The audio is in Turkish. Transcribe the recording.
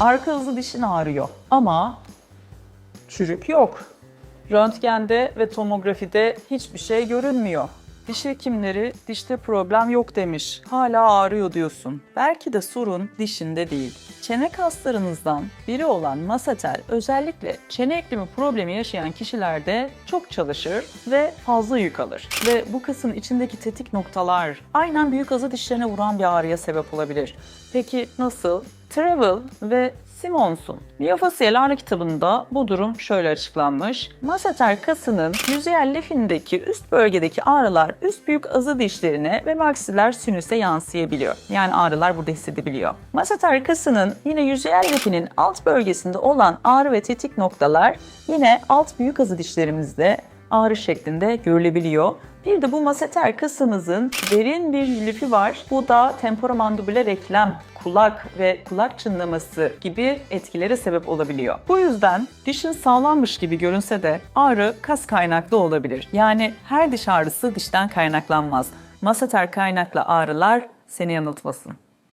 Arka hızlı dişin ağrıyor ama çürük yok. Röntgende ve tomografide hiçbir şey görünmüyor. Diş hekimleri dişte problem yok demiş. Hala ağrıyor diyorsun. Belki de sorun dişinde değil. Çene kaslarınızdan biri olan masatel özellikle çene eklemi problemi yaşayan kişilerde çok çalışır ve fazla yük alır. Ve bu kasın içindeki tetik noktalar aynen büyük azı dişlerine vuran bir ağrıya sebep olabilir. Peki nasıl? Travel ve Simons'un Miyofasyal ağrı kitabında bu durum şöyle açıklanmış. Masseter kasının yüzeyel lifindeki üst bölgedeki ağrılar üst büyük azı dişlerine ve maksiler sinüse yansıyabiliyor. Yani ağrılar burada hissedebiliyor. Masseter kasının yine yüzeyel lifinin alt bölgesinde olan ağrı ve tetik noktalar yine alt büyük azı dişlerimizde ağrı şeklinde görülebiliyor. Bir de bu maseter kasımızın derin bir lifi var. Bu da temporomandibüler eklem, kulak ve kulak çınlaması gibi etkilere sebep olabiliyor. Bu yüzden dişin sağlammış gibi görünse de ağrı kas kaynaklı olabilir. Yani her diş ağrısı dişten kaynaklanmaz. Maseter kaynaklı ağrılar seni yanıltmasın.